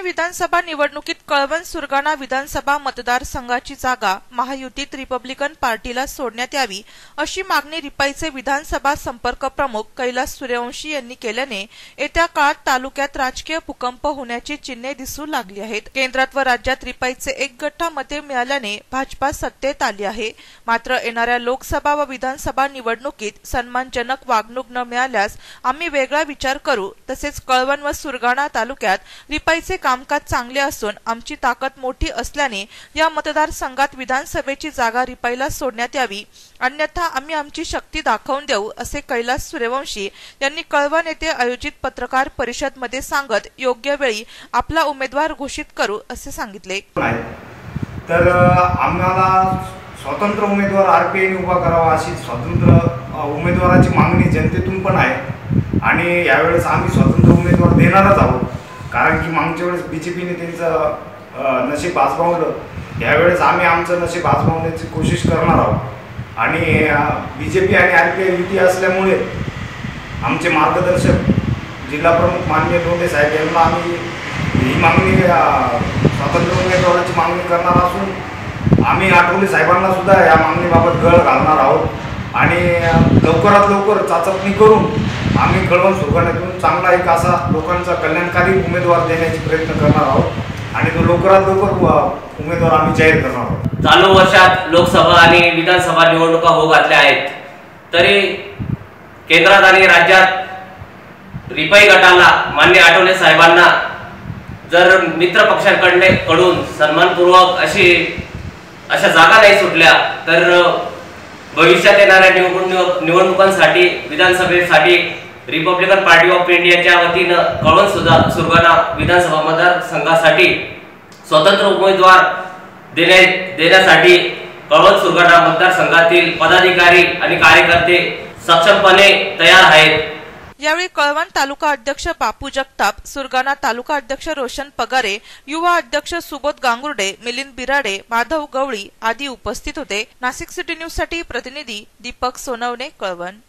आगामी विधानसभा निवडणुकीत कळवण सुरगाणा विधानसभा मतदारसंघाची जागा महायुतीत रिपब्लिकन पार्टीला सोडण्यात यावी अशी मागणी रिपाईचे विधानसभा संपर्क प्रमुख कैलास सूर्यवंशी यांनी केल्याने येत्या काळात तालुक्यात राजकीय भूकंप होण्याची चिन्हे दिसू लागली आहेत. केंद्रात व राज्यात रिपाईचे एक गठ्ठा मते मिळाल्याने भाजपा सत्तेत आली आहे. मात्र येणाऱ्या लोकसभा व विधानसभा निवडणुकीत सन्मानजनक वागणूक न मिळाल्यास आम्ही वेगळा विचार करू. तसेच कळवण व सुरगाणा तालुक्यात रिपाईचे कामकाज चांगले असून आमची ताकद मोठी असल्याने या मतदारसंघात विधानसभेची जागा रिपाईला सोडण्यात यावी. अन्यथा आम्ही आमची शक्ती दाखवून देऊ असे कैलास सूर्यवंशी यांनी कळवण येथे आयोजित पत्रकार परिषदमध्ये सांगत योग्य वेळी आपला उमेदवार घोषित करू असे सांगितले. तर आम्हाला स्वतंत्र उमेदवार आर पी आयने उभा करावा अशी स्वतंत्र उमेदवाराची मागणी जनतेतून पण आहे. आणि यावेळेस आम्ही स्वतंत्र उमेदवार देणारच आहोत. कारण की मागच्या वेळेस बी जे पीने त्यांचं नशीब आजमावलं यावेळेस आम्ही आमचं नशीब आजमावण्याची कोशिश करणार आहोत. आणि बी जे पी आणि आर पी आय युती असल्यामुळे आमचे मार्गदर्शक जिल्हा प्रमुख माननीय लोंढे साहेब यांना आम्ही ही मागणी स्वातंत्र्य उमेदवाराची मागणी करणार असून आम्ही आठवले साहेबांना सुद्धा या मागणीबाबत गळ घालणार आहोत. आणि लवकरात लवकर चाचपणी करून आम्ही कळवण सुरगाण्यातून चांगला एक असा लोकांचा कल्याणकारी उमेदवार देण्याचे प्रयत्न करणार आहोत. आणि तो लवकरात लवकर उमेदवार आम्ही जाहीर करणार आहोत. चालू वर्षात लोकसभा आणि विधानसभा निवडणुका होऊ घातल्या आहेत. तरी केंद्रात आणि राज्यात रिपाई गटाला मान्य आठवले साहेबांना जर मित्र पक्षांकडे कडून सन्मानपूर्वक अशी अशा जागा नाही सुटल्या तर भविष्यात येणाऱ्या निवडणूक निवडणुकांसाठी विधानसभेसाठी रिपब्लिकन पार्टी ऑफ इंडियाच्या वतीनं कळवण सुद्धा सुरगाणा विधानसभा मतदारसंघासाठी स्वतंत्र उमेदवार देण्या देण्यासाठी कळवण सुरगाणा मतदारसंघातील पदाधिकारी आणि कार्यकर्ते सक्षमपणे तयार आहेत. यावेळी कळवण तालुका अध्यक्ष बापू जगताप सुरगाणा तालुका अध्यक्ष रोशन पगारे युवा अध्यक्ष सुबोध गांगुर्डे मिलिंद बिराडे माधव गवळी आदी उपस्थित होते. नाशिक सिटी न्यूजसाठी प्रतिनिधी दीपक सोनवणे कळवण.